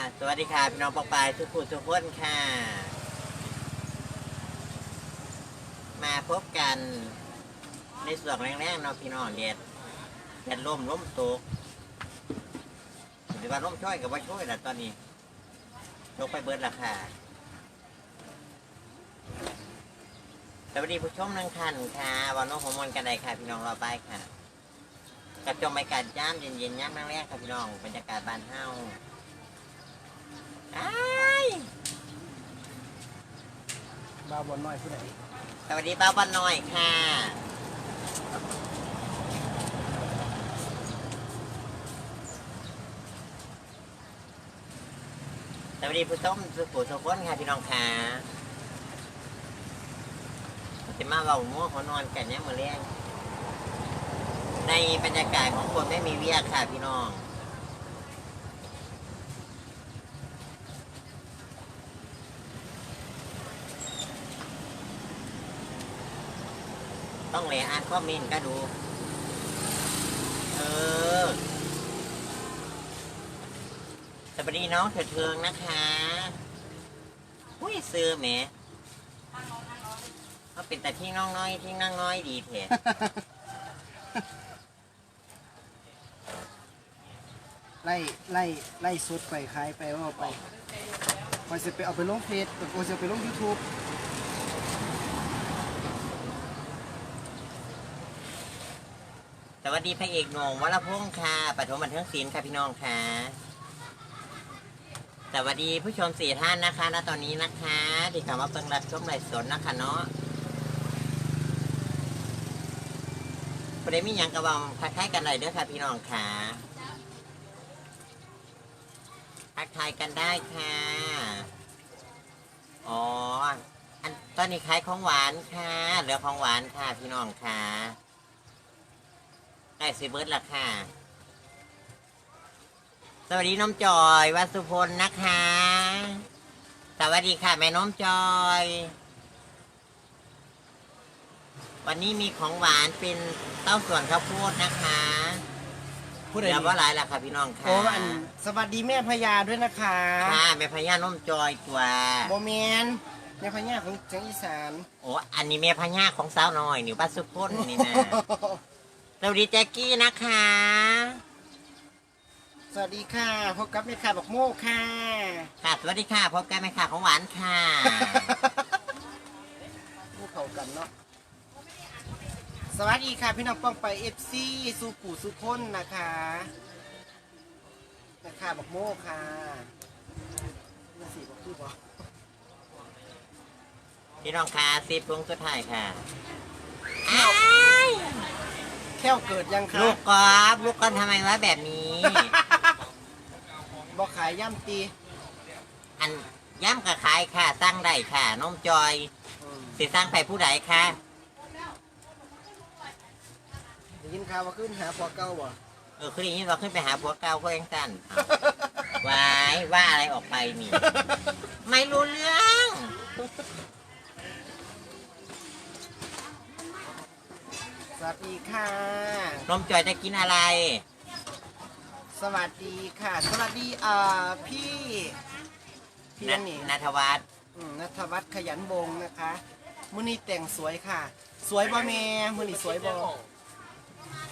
อ่าสวัสดีค่ะ พี่น้องปอกปลายทุกผู้ทุกคนค่ะ มาพบกันในส่วนแรกๆเนาะพี่น้องเด็ดเด็ดล่มล่มตกหรือว่าล่มช่วยกับว่าช่วยนะตอนนี้ยกไปเบิร์ดราคาสวัสดีผู้ชมทั้งท่านค่ะวันน้องของมนกันใดค่ะ พี่น้องรอไปค่ะกับจมบรรยากาศย่ามเย็นๆย่ามแรกๆค่ะพี่น้องบรรยากาศบ้านเฮา อ้ายบาวบนน้อยผู้ใดสวัสดีป้าบ้านน้อยค่ะสวัสดีผู้ชมสุขุสุขคนค่ะพี่น้องค่ะจะมาเรามั่วเขานอนกันเนี่ยมือเลี้ยงในบรรยากาศของคนไม่มีเวียกค่ะพี่น้อง ต้องเลยอ่านข้อมินก็ดู เออ สวัสดีน้องเถิดเทิงนะคะหุ้ยซื้อแหมเขาเป็นแต่ที่น้องน้อยที่นั่งน้อยดีเถอะไล่ไล่ไล่สุดไปขายไปว่าไปคอยจะไปเอาไปลงเฟซคอยจะไปลงยูทูบ วัสดีพระเอกหน่งวรพงษ์ค่ะปฐมบันเทิงศิลป์ค่ะพี่น้องค่ะ สวัสดีผู้ชมสี่ท่านนะคะ ณ ตอนนี้นะคะ ที่กลับมาเปิงรับชมไลฟ์สดนะคะเนาะประเด็นมียังกระบองทักทายกันหน่อยเด้อค่ะพี่น้องค่ะทักทายกันได้ค่ะ อ๋อ อันตอนนี้ขายของหวานค่ะ เหลือของหวานค่ะพี่น้องค่ะ ได้สิเบิร์ดละค่ะ สวัสดีน้องจอยวัดสุพลนะคะ สวัสดีค่ะ แม่น้องจอย วันนี้มีของหวานเป็นเต้าส่วนข้าวโพดนะคะผู้ใดเดี๋ยวว่าหลายละค่ะพี่น้องค่ะโอ้อันสวัสดีแม่พญาด้วยนะคะค่ะแม่พญาน้องจอยตัวโบแมนแม่พญาของเชียงอีสาน โอ้อันนี้แม่พญาของสาวน้อยนี่วัดสุพลนี่นะ สวัสดีแจ็กกี้นะคะ สวัสดีค่ะ พบกับแม่ค้าบอกโมกค่ะค่ะสวัสดีค่ะพบกันไหมค่ะของหวานค่ะผู้เข้ากันเนาะ สวัสดีค่ะพี่น้องป้องไปเอฟซีสุปู่สุคนนะคะแม่ค้าบอกโมกค่ะนี่สิบอกคือบอกพี่น้องค่ะสิบพวงสุดท้ายค่ะ แค่วเกิดยังคะลูกกอล์ฟลูกกอล์ฟทำไมวะแบบนี้ บอกขายย่ำตีอันย้ำกับขายค่ะสร้างได้ค่ะน้องจอยอืมสิสร้างไปผู้ใดคะได้ยินข่าวว่าขึ้นหาพอเก่าบ่ เออคืออย่างนี้เราขึ้นไปหาผัวเก่าเขาเองสั้นวายว่าอะไรออกไปนี่ ไม่รู้เรื่อง สวัสดีค่ะ น้องจอยจะกินอะไร สวัสดีค่ะ สวัสดีเอ่อพี่พี่นันันนี่นัทวัฒน์อืมนัทวัฒน์ขยันบงนะคะมื้อนี้แต่งสวยค่ะ สวยบ่แม่มื้อนี้สวยบ่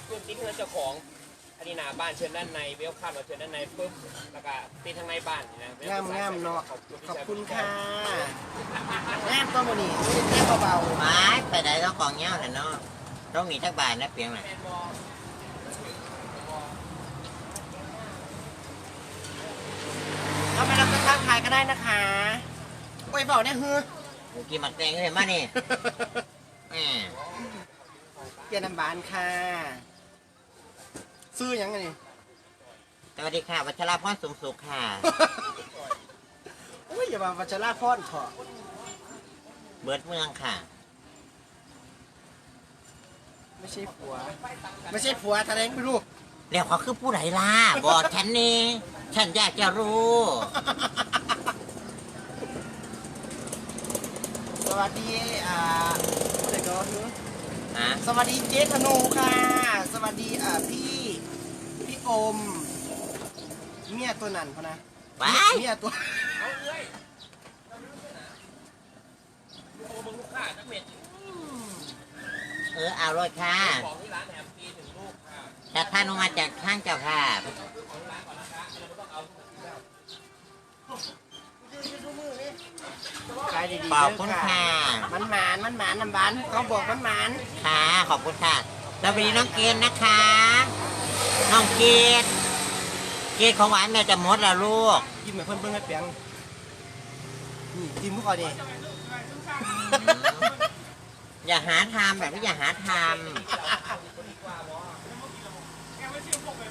เพื่อนติดเพื่อนเจ้าของอันนี้หนาบ้านเชิญด้านในเวลคัมเราเชิญด้านในปุ๊บแล้วก็ติดทางในบ้านนี่นะงามงามๆเนาะขอบคุณขอบคุณค่ะงามก็มื้อนี้แค่เบาไม้ไปไหนต้องกองเงี้ยวแหละเนาะ ต้องมีทักบาทนะเพียงน่ะๆเอาไปรับประทานทายก็ได้นะคะโอ้ยเบาเนี่ยฮือกูกินหมักแตงเลยมานี่แหมเกียรติน้ำบานค่ะ ซื้อหยังไงนี่ สวัสดีค่ะ วัชราพรสมสุขค่ะ อุ้ยอย่ามาวัชราพรเถอะเบิร์ดเมืองค่ะ ไม่ใช่ผัว ไม่ใช่ผัวแสดงไม่รู้แล้วเขาคือผู้ใดล่ะบอกฉันนี่ฉันอยากจะรู้ สวัสดีอ่าผู้ใดก็คือฮะสวัสดีเจ๊ธนูค่ะ สวัสดีอ่าพี่พี่โอม เมียตัวนั้นพอนะว้ายเนี่ยตัว เอาเอ้ยดูมึงลูกค้าจักเม็ด เออเอาเลยค่ะของที่ร้านแฮมฟรีถึงลูกค่ะจัดท่านลงมาจากข้างเจ้าค่ะขายดีๆขอบคุณค่ะ มันหมานมันหมานน้ำหวานเขาบอกมันหมานค่ะขอบคุณค่ะสวัสดีน้องเกณฑ์นะคะ น้องเกณฑ์เกณฑ์ของหวานแม่จะหมดแล้วลูกกินเหมือนเพิ่นเบิ่งให้เปียงนี่กินพวกเขาดิ อย่าหาทำแบบนี้อย่าหาทำ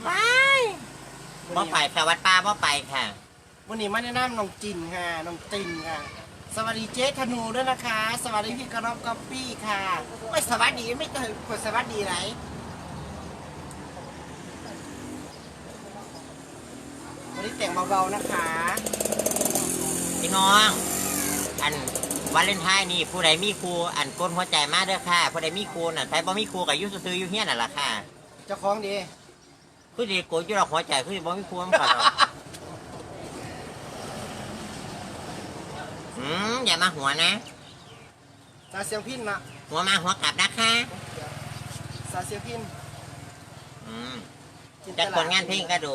ไปบ่ไปสวัสดิ์ป้าบ่ไปค่ะ วันนี้มาแนะนำน้องจินค่ะน้องตินค่ะ สวัสดีเจ๊ธนูด้วยนะคะ สวัสดีพี่กระรอบก๊อปปี้ค่ะไม่สวัสดีไม่เคยกดสวัสดีไหนวันนี้แต่งเบาๆนะคะ พี่น้อง อัน วาเลนไทน์นี่ผู้ใดมีครูอันก้นหัวใจมาเด้อค่ะ ผู้ใดมีครูน่ะใครบ่มีครูกับยุซื้อๆอยู่เฮียนั่นล่ะค่ะ เจ้าของดีคือดีโกยอยู่ดอกหัวใจคือสิบ่มีครูมันก่อนดอกอืมอย่ามาหัวนะ สาเสียงพินนะหัวมาหัวกลับนะคะสาเสียงพินอืมจิจากผลงานเพลงก็ดู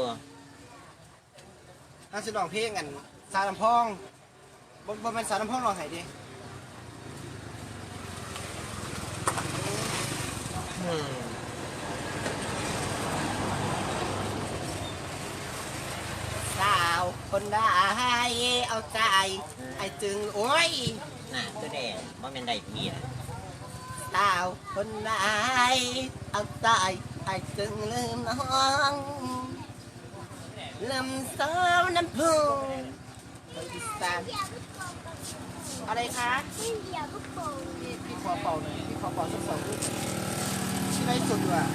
น่าจะลองเพลงกัน สารลำพองบ่บ่เป็นสารลำพองลองไหนดี อืม สาวคนได้เอาใจไอ้จึงโอ้ยน่ะคือแดงบ่แม่นได้พี่น่ะสาวคนได้เอาใจไอ้จึงลืมน้องลำสาวน้ำพุงคนอีสานอะไรคะ ไม่เดียวลูกโป่งพี่พี่ขอเป่าหน่อยพี่ขอเป่าสักสองลูกที่ ได้สุดอยู่อะ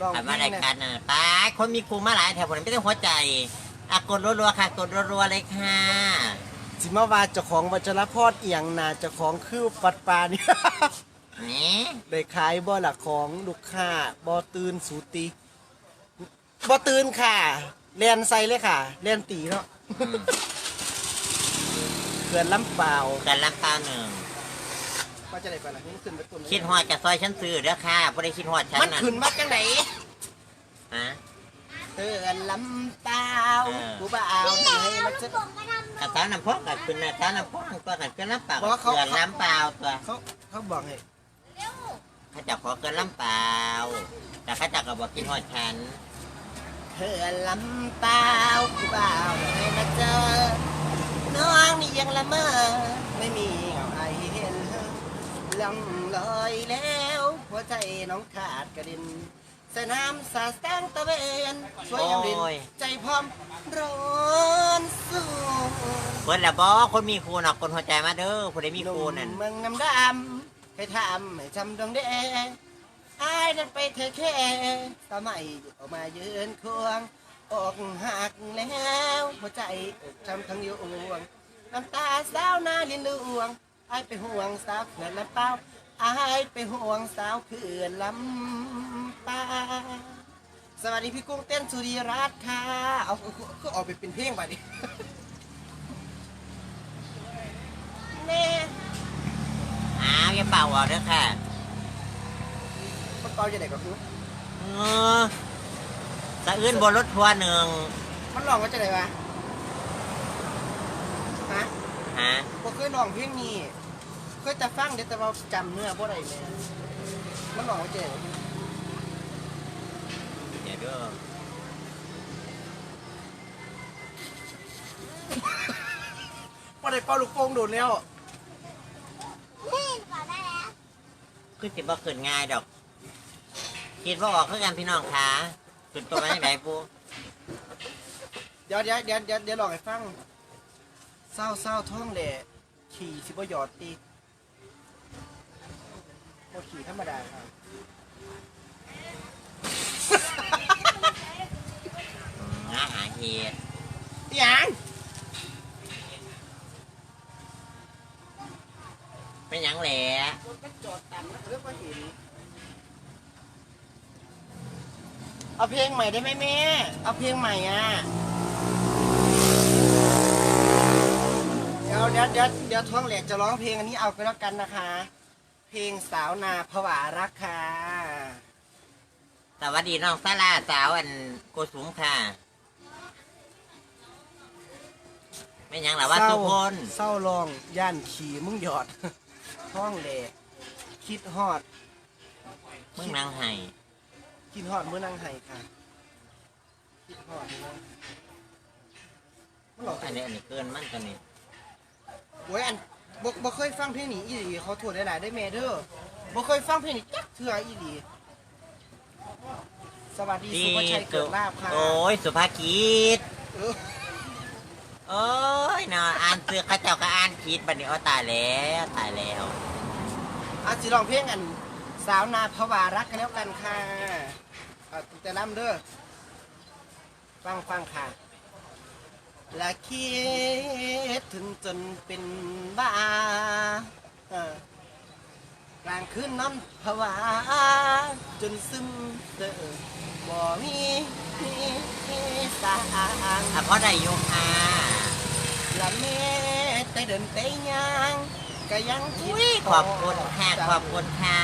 ลองถามเพลว่างรายนะการน่ะป้าคนมีครูมาหลายแถวผมไม่ต้องหัวใจอะกดรัวๆค่ะ กดรัวๆเลยค่ะ สิมาว่าเจ้าของวัชรพรเอียงนาเจ้าของคือปัดปลานี่นี่ได้ขายบ่หลักของลูกค้าบ่ตื่นสูติบ่ตื่นค่ะเรียนใส่เลยค่ะเรียนตีเนาะ อืมเกินลำเปล่ากันลำเปล่าหนึ่ง ก็จะได้ไปละนี่ขึ้นไปตุนคิดฮอดกับซอยฉันซื้อเด้อค่ะบ่ได้คิดฮอดฉันมันน่ะขึ้นมาจังไหนฮะเกินลำเปล่าเออ กูบ่เอาให้มันจะลูกโป่งก็ทำกับสาวน้ำพอกกับคุณน่ะสาวน้ำพอกก็กันเกินลำเปล่าบอกว่าเขา เกินลำเปล่าตัวเขาเขาบอกให้เร็วเขาจะขอเกินลำเปล่าแต่เขาจะก็บอกคิดฮอดฉันเกินลำเปล่ากูบ่เอาให้มาเจอ น้องนี่ยังละเมอไม่มีเงาไอเห็นลำลอยแล้ว หัวใจน้องขาดกระเด็นสนามสาแสงตะเวนสวยยามดินโอ้ย ใจพร้อมร้อนสู้เพิ่นละบ่คนมีครูน่ะคนหัวใจมาเด้อผู้ใดมีครูนั่นหเมืองน้ำดำให้ทำให้จำดวงแดงอายนั่นไปเธอแค่สมัยออกมายืนควง อกหักแล้วหัวใจจำทั้งยวงน้ำตาสาวหน้าลินลวงอายไปห่วงสาวเขื่อนลำเปล่าอายไปห่วงสาวเขื่อนลำปาสวัสดีพี่กุ้งเต้นสุริรัตน์ค่ะ เอาก็ออกไปเป็นเพลงไปดิแน่อ้าวอย่าเป่าออกเด้อค่ะมันเป่าจะไหนก็คือ เออสะอื้นบนรถทัวร์หนึ่งมันลองว่าจะไหนวะฮะฮะผมเคยลองเพลงนี้เคยจะฟังเดี๋ยวแต่ว่าจำเนื้อบ่ได้เลยมันลองว่าจะไหนวะเดี๋ยวเด้อบ่ได้เป่าลูกโป่งโดนแล้วเล่นก่อนได้แล้วคือสิบ่ขึ้นง่ายดอก คิดว่าออกคือกันพี่น้องขา ขึ้นตัวมาจังไดปูเดี๋ยวเดี๋ยวเดี๋ยวเดี๋ยวเดี๋ยวลองให้ฟังเศร้าเศร้าท่องแหล่ขี่สิบ่หยอดตีบ่ขี่ธรรมดาครับอืมงาหาเหตุหยังเป็นหยังแหละรถก็จอดตามแล้วเรียกว่าเเอาเพลงใหม่ได้ไหมแม่ เอาเพลงใหม่อะ เดี๋ยวเดี๋ยวเดี๋ยวเดี๋ยวท้องแหลกจะร้องเพลงอันนี้เอาไปแล้วกันนะคะ เพลงสาวนาผวารักค่ะสวัสดีน้องซาลาสาวอันโกสุมค่ะไม่หยังหรอว่าสุพลเศร้าลองย่านขี่มึงหยอดท้องแหลกคิดฮอด มึงนางไห้ คิดฮอดเมื่อนั่งไห้ค่ะคิดฮอดเมื่อมันหลอกอันนี้อันนี้เกินมันตัวนี้โอ้ยอันบ่บ่เคยฟังเพลงนี้อีหลีเขาโทษหลายๆได้แม่เด้อบ่เคยฟังเพลงนี้จักเทื่ออีหลีสวัสดีสุภาชัยเกิดลาบค่ะโอ้ยสุภากิจเออโอ้ยเนาะอ่านเสือเข้าเจ้าก็อ่านผิดบัดนี้โอ้ตายแล้วตายแล้วอาสิร้องเพลงอันสาวนาภวารักกันแล้วกันค่ะ เอาแต่ลำเด้อฟังฟังค่ะ และคิดถึงจนเป็นบ้าเออกลางคืนนอนภาวา จนซึมเด้อบ่มีสางอะเพราะได้อยุค่ะและแม่แต่เดินแต่ยางก็ยังคิดอุ้ยขอบคุณค่ะขอบคุณค่ะ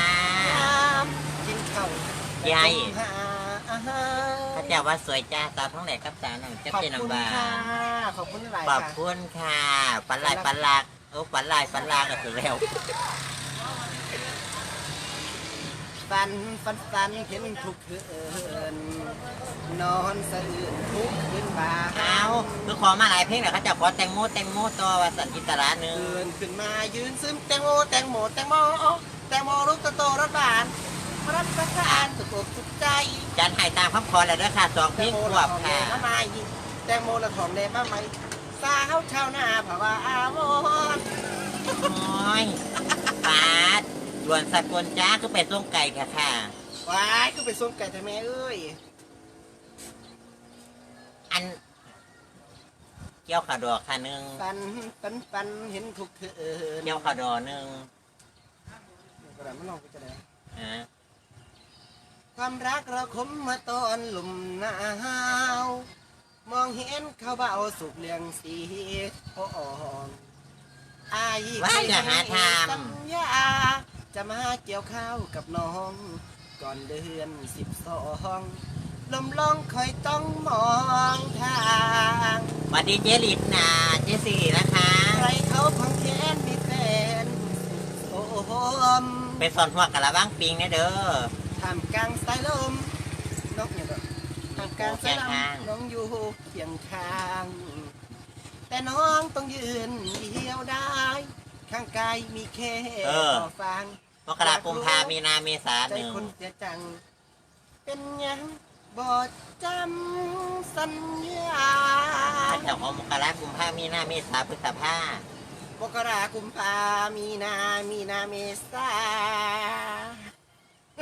กินข้าวยายหาอาหาร พระเจ้าว่าสวยจ้าสาวท้องแหลกกับสาวน้องเจ็บขอบเจคุณนำบาค่ะขอบคุณหลายขอบค่ะคุณค่ะปันลายปันลากเออปันลายปันลากก็คือแล้ว ฟันฟันฟันเห็นทุกคืนนอนสะอื้นทุกคืนบ่าเอาคือขอมาหลายเพลงแล้วเขาจะขอแตงโมแตงโมตัววาสันจิตราหนึ่งตื่นขึ้นมายืนซึมแตงโมแตงโมแตงโมแตงโมลูกโตๆรถบาน รับประทานสุขอกสุขใจจันให้ตามคำขอแล้วเด้วยค่ะสองเพแตลงงโมคละวบของแดค่ะงมาใหม่แตงโมละของแดงมาใหม่สาวชาวนาภาวะอาวรณ์โอ้ยปาดหลวนสกุลจ้าคือเป็ดส้มไก่ค่ะค่ะว้ายคือไปส้มไก่แต่แม่เอ้ยอันเกี่ยวขาวดอกค่ะหนึ่งปันปันปันเห็นทุกคืนเกี่ยวขาวดอกหนึ่งกระดาษมันลองไปจะได้อ่า ความรักเราคมมาตอนหลุมหนาว มองเห็นเขาเบาสุกเลียงสีโอ่อนอายว่าอย่าหาทสัญญาจะมาเกี่ยวข้าวกับน้อง ก่อนเดือนสิบสองลมลองคอยต้องมองทางำสวัสดีเจลิตนะเจสี่นะคะ ใครเขาพังแค้นมีแฟนโอ้โหมเป็นสอนหัวกะละบ้างปิงนะเด้อ ท่ามกลางสายลมนกเนี่ยก็ท่ามกลางสายลเคียงข้างมน้องอยู่เคียงข้าง แต่น้องต้องยืนเดียวได้ ข้างกายมีแค่ต่อฟังมกราคมพามีนาเมษาใจหนึ่งคนเสียจัง เป็นหยังบอดจำสัญญาพระเจ้าของมกราคมพามีนาเมษาพฤษภา มกรากุมภามีนามีนาเมษา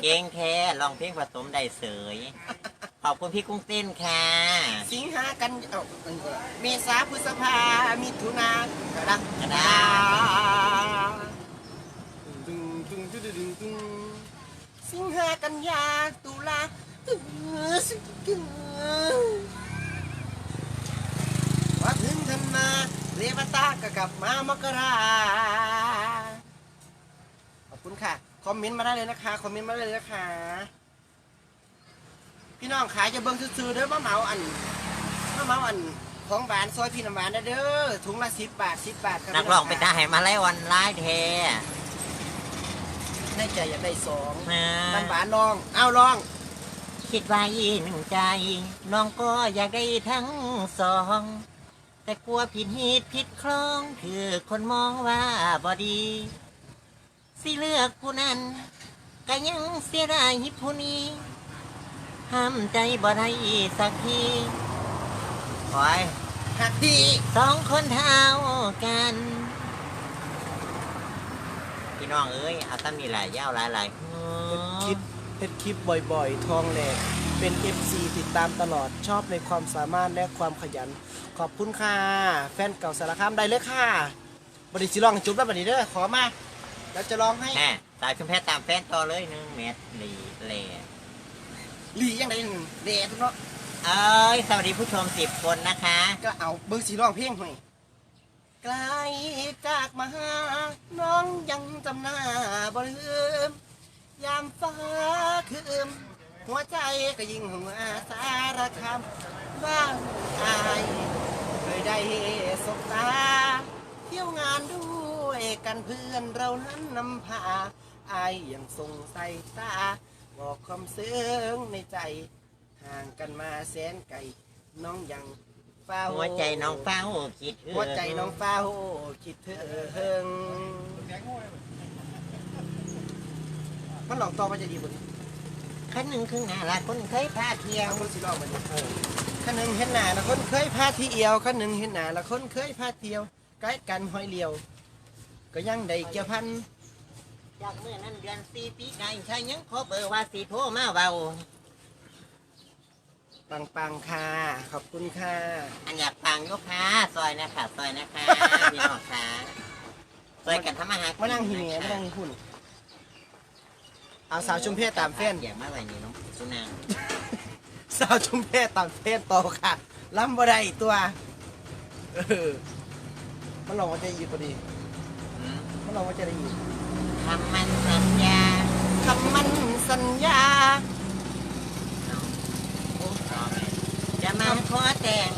เก่งแท้ลองเพลงผสมได้เสย ขอบคุณพี่กุ้งเต้นค่ะ สิงหากันเอ้าเมษาพฤษภามิถุนากรกฎาดึงดึงดึงดึงดึงดึงสิงหากันยาตุลาเออสิงหาว่าถึงธันมาเรวตาก็กลับมามกราขอบคุณค่ะ คอมเมนต์มาได้เลยนะคะ คอมเมนต์มาได้เลยนะคะ พี่น้องขายจะเบิ่งซื้อๆเด้อมาเหมาอันมาเหมาอันของหวานซอยพี่น้ำหวานนะเด้อถุงละสิบบาทสิบบาทครับนักร้องเป็นทหารมาไล่วันไล่แท้ในใจอยากได้สองนะน้ำหวานลอง เอาลอง คิดว่าอีหนึ่งใจ น้องก็อยากได้ทั้งสอง แต่กลัวผิดเหตุผิดคลอง คือคนมองว่าบอดี สิเลือกผู้นั้นก็ยังเสียดายผู้นี้ห้ามใจบ่ได้สักทีคอยหักพี่สองคนเท่ากัน พี่น้องเอ้ยเอาตั้งมีหลายยาวหลายหลายคลิปเฮ็ดคลิปบ่อยๆ ทองแหลก เป็น FC ติดตามตลอดชอบในความสามารถและความขยัน ขอบคุณค่ะ แฟนเก่าสารคามได้เลยค่ะบริสิลองจุ๊บแล้วบัดนี้เด้อขอมา แล้วจะลองให้แม่ตายชุมแพทย์ตามแฟนต่อเลยหนึงเม็ดลีเล่หลียังไงหนึ่งเดทเนาะเอ้ยสวัสดีผู้ชมสิบคนนะคะ ก็เอาเบิ่งสีร้องเพลงหน่อยไกลจากมาหาน้องยังจำหน้าบ่ลืม ยามฟ้าคืมหัวใจก็ยิ่งหัวสารคำบ้างอายเคยได้สบตา เที่ยวงานด้วย กันเพื่อนเรานั้นนำพาอายยังทรงใส่ตาบอกความซึ้งในใจห่างกันมาแสนไกลน้องยังเฝ้าหัวใจน้องเฝ้าคิดถึงหัวใจน้องเฝ้าคิดถึงมันหลอกต่อมาจะดีกว่านี้ขั้นหนึ่งคือหนาละคนเคยพาเที่ยวเอาคนสิลอกมาดิขันหนึ่งเห็นหน้าละคนเคยพาที่เอียวขันหนึ่งเห็นหน้าละคนเคยพาเที่ยวใกล้กันหอยเลียว ก็ยังได้เกี่ยวพันจากเมื่อนั้นเดือนสี่ปีไก่ใช่ยังขอเบอร์ว่าสีโทรมาเบาปังปังๆค่ะขอบคุณค่ะอันอยากฟังยกค่ะซอยนะคะซอยนะคะพี่น้องค่ะซอยกันทำอาหารมานั่งหิเมียมานั่งหิหุ่นเอาสาวชุมเพศตามแฟนอยากมาไว้นี่น้องสุนางสาวชุมเพศตามเพศโตค่ะล้ำบ่ได้ตัวเออมันหลอกว่าจะยินพอดี อืมมันหลอกว่าจะได้ยินคำมันสัญญาคำมันสัญญาจะมาขอแต่ง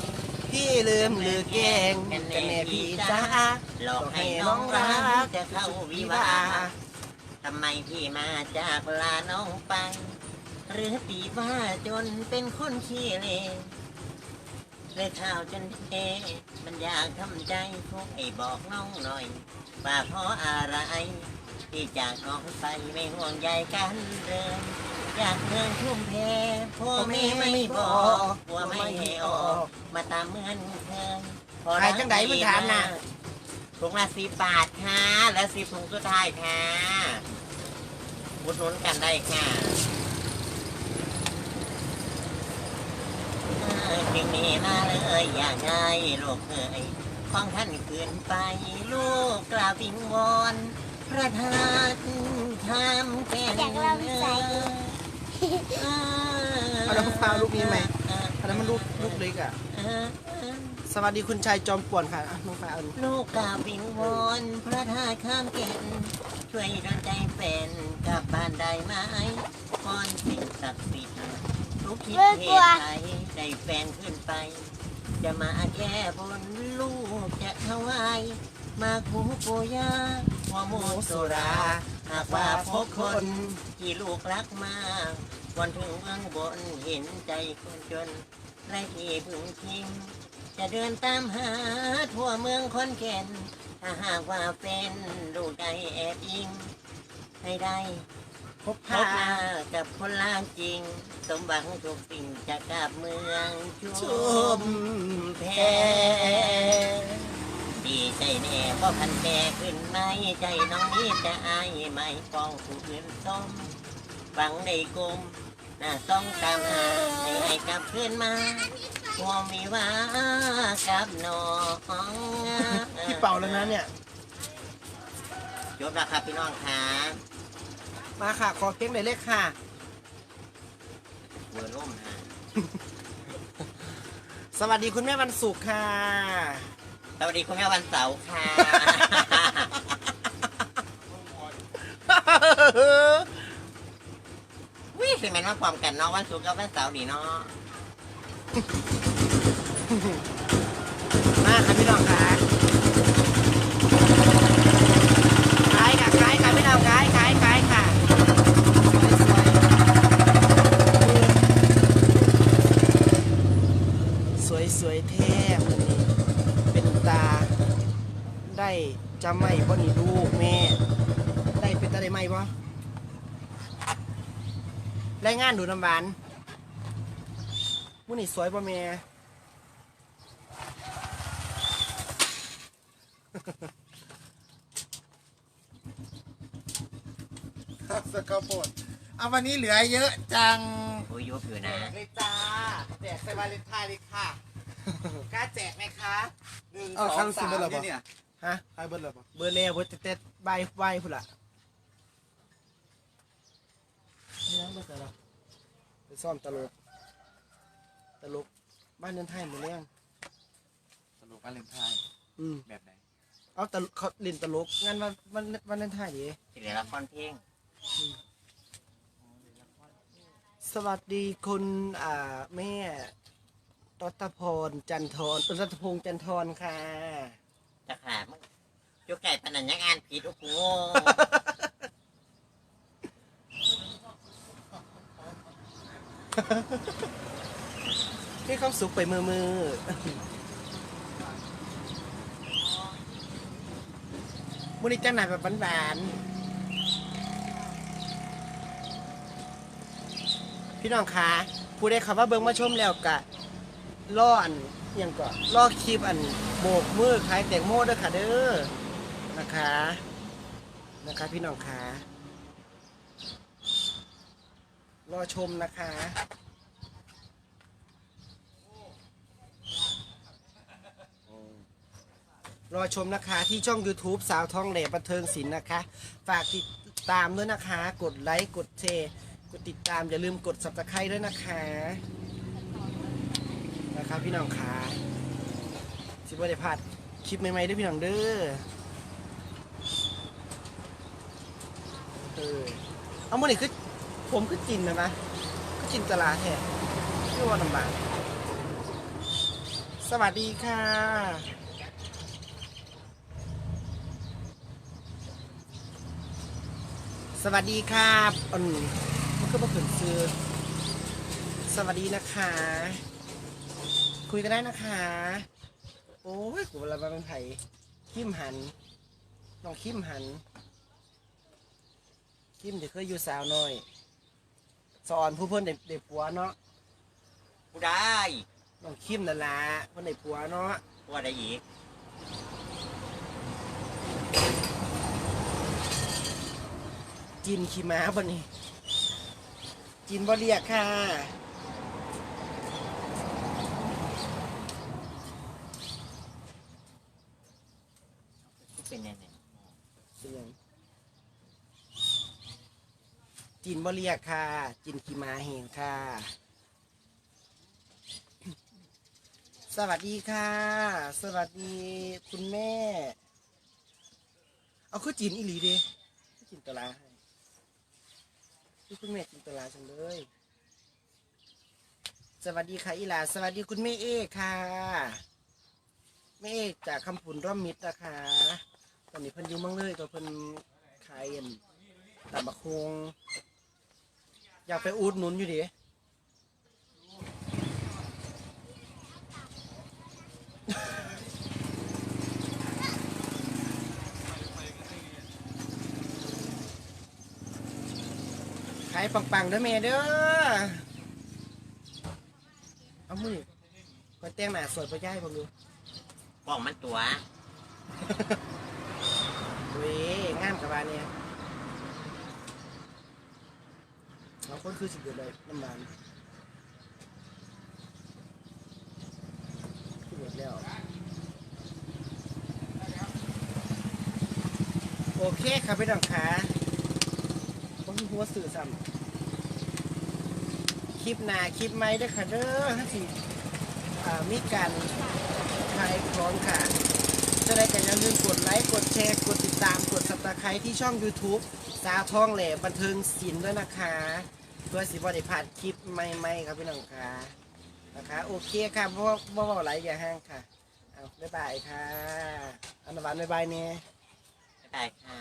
พี่ลืมหรือเก่งกันแน่พี่จ้าหลอกให้น้องรักจะเข้าวิวาทำไมพี่มาจากลาน้องไป หรือตีว่าจนเป็นคนขี้เลวเลยข่าวจนเอมันอยากทำใจพวกไอ้บอกน้องหน่อย ว่าเพราะอะไร ที่จากน้องไปไม่ห่วงใยกันเดิมอยากเดินทุ่มเทพ่อแม่ไม่บอกกลัวไม่ให้ออกมาตามเหมือนเคยพอขายจังใดมึงถามน่ะ ถุงละสิบบาทค่ะ และสิบถุงสุดท้ายค่ะอุดหนุนกันได้ค่ะเออสิ่งนี้มาเลย อยากได้ลูกเคยของท่านคืนไปลูกกราบ วิงวอนพระธาตุทำแก่อยากเล่าวิสัยเอาแล้วฟ้าลูกนี้ไหม อันนั้นมันลูกลูกเล็กอะเออเออสวัสดีคุณชายจอมป่วนค่ะอะน้องฟ้าเอาลูกกราบวิงวอนพระธาตุข้ามเก่นช่วยดลใจแฟนกลับบ้านได้ไหมพรสิ่งศักดิ์สิทธิ์ทุกทิศเหตุไหนได้แฟนขึ้นไป จะมาแก้บนลูกจะถวาย มาคูปูยาหัวโมสุรา หากว่าพบคนที่ลูกรักมากวันถึงเมืองบนเห็นใจคนจนไรที่พึงพิงจะเดินตามหาทั่วเมืองคนแก่น ถ้าหากว่าเป็นลูกใจแอบยิง ให้ได้พบพากับคนลางจริง สมหวังทุกสิ่งจะกลับเมืองชุชมมแพ แพ้ดีใจแน่เพราะพันแม่ขึ้นไม่ใจน้องนี้จะอายไม่ฟ้องผู้อื่นส้มฟังในกลมหน้าต้องตามหาให้ให้กลับคืนมาห่วงมีว่ากับน้องพี่เป่าแล้วนะเนี่ยจบแล้วครับพี่น้องค่ะมาค่ะ ขอเพลงหน่อยเลขค่ะเวอร์ล่มฮะสวัสดีคุณแม่วันศุกร์ค่ะ สวัสดีคุณแม่วันเสาร์ค่ะ วิสิแมนมาพร้อมกันเนาะวันศุกร์กับวันเสาร์นี่เนาะ มาค่ะพี่น้องค่ะขายค่ะขายค่ะพี่น้องขายขายขายค่ะสวยสวยๆแท้มันนี้เป็นตา ได้ จะไม่บ่นี่ลูกแม่ ได้เป็นตาได้ไหมบ่รายงานดูน้ำหวานมื้อนี้สวยบ่แม่สกปรกเอาวันนี้เหลือเยอะจังโอ้ยยุบอยู่นะ เลยจ้าแจกใส่วาเลนไทน์เลยค่ะกล้าแจกไหมคะหนึ่งเอาสอครั้งงสุสาดมเลยเหรอ เนี่ย ฮะให้เบิร์ดเลยปะเบอร์เล่เบอร์เต็ดๆใบใบพุ่นละไปซ่อมตลก ตลกบ้านเดินไทยหมดแล้วสรุปว่าเลนไทายอืมแบบไหนเอาตลกเขาเล่นตลกงานวันวันวันเดินไทยดิที่เหลือละครเพลงสวัสดีคุณอ่าแม่รัตพรจันทรเออรัตพงษ์จันทรค่ะ จะขามึงจุกไก่ปนันยังอ่านผิดโอ้โหให้ความสุขไปมือมือมุนิจังหนาแบบหวานๆพี่น้องคะผู้ได้ขับว่าเบิ้งมาชมแล้วกะล่ออันอยังก่อนล่อคลิปอัน โบกมือขายแตงโมด้อค่ะเด้อนะคะ นะคะพี่น้องคะรอชมนะคะรอชมนะคะที่ช่อง YouTube สาวทองเหล่บันเทิงศิลป์นะคะ ฝากติดตามด้วยนะคะ กดไลค์กดแชร์กดติดตามอย่าลืมกด subscribe ด้วยนะคะ นะคะพี่น้องขา สิบวันได้พลาดคลิปใหม่ๆด้วยพี่น้องเด้อเออเอาโมนี่คือผมคือจินนะนะคือจินตลาแท้คือว่าลำบากสวัสดีค่ะ สวัสดีครับอันมันก็มาขึ้นซื้อสวัสดีนะคะ คุยกันได้นะคะ โอ้ยกูเวลามาเป็นไผ่คิมหันน้องคิมหัน คิมเด็กเคยอยู่สาวน้อย สอนผู้เพื่อนเด็กเด็กปัวเนาะกูได้น้องคิมนั่นละเพื่อนเด็กปัวเนาะกูว่าได้อีกจินขี่ม้าบ่นี่จินบ่เรียกค่ะ กูเป็นแน่ เสียงจิน บ่เรียกค่ะ จินขี่ม้าเห็นค่ะ สวัสดีค่ะ สวัสดีคุณแม่ เอาคือจินอีหลีเด้จินตลาให้คือคุณแม่จินตลาจังเลย สวัสดีค่ะอีหลาสวัสดีคุณแม่เอกค่ะแม่เอกจากคำผุนร่อมมิตรนะคะ ตอนนี้เพิ่นอยู่เมังเลยตัวเพิ่นขายอันตำบักคง อยากไปอูดหนุนอยู่ดิขายปังๆเด้อแม่เด้อ เอามือก็แต่งหน้าสวยไปย่ายบ่รู้ๆบอกมันตัว เว้ยงามกับบ้านเนี่ยเรา คนคือสิบเดือนเลยน้ำมันคือหมดแล้ว โอเคครับพี่น้องขาต้องหัวสื่อซ้ำคลิปหนาคลิปไหมด้วยค่ะเด้อฮะสิอ่มีการขายของค่ะ จะได้กันอย่าลืมกดไลค์ กดแชร์ กดติดตาม กด subscribe ที่ช่อง YouTube สาวทองแหล่บันเทิงศิลป์ด้วยนะคะ เพื่อสิบได้พลาดคลิปใหม่ๆครับพี่น้องค่ะนะคะโอเคค่ะเพราะว่าเพราะว่าไหลอย่าห้างค่ะเอาบ๊ายบายค่ะอันนวันบ๊ายบายเนี่ยไม่ได้ค่ะ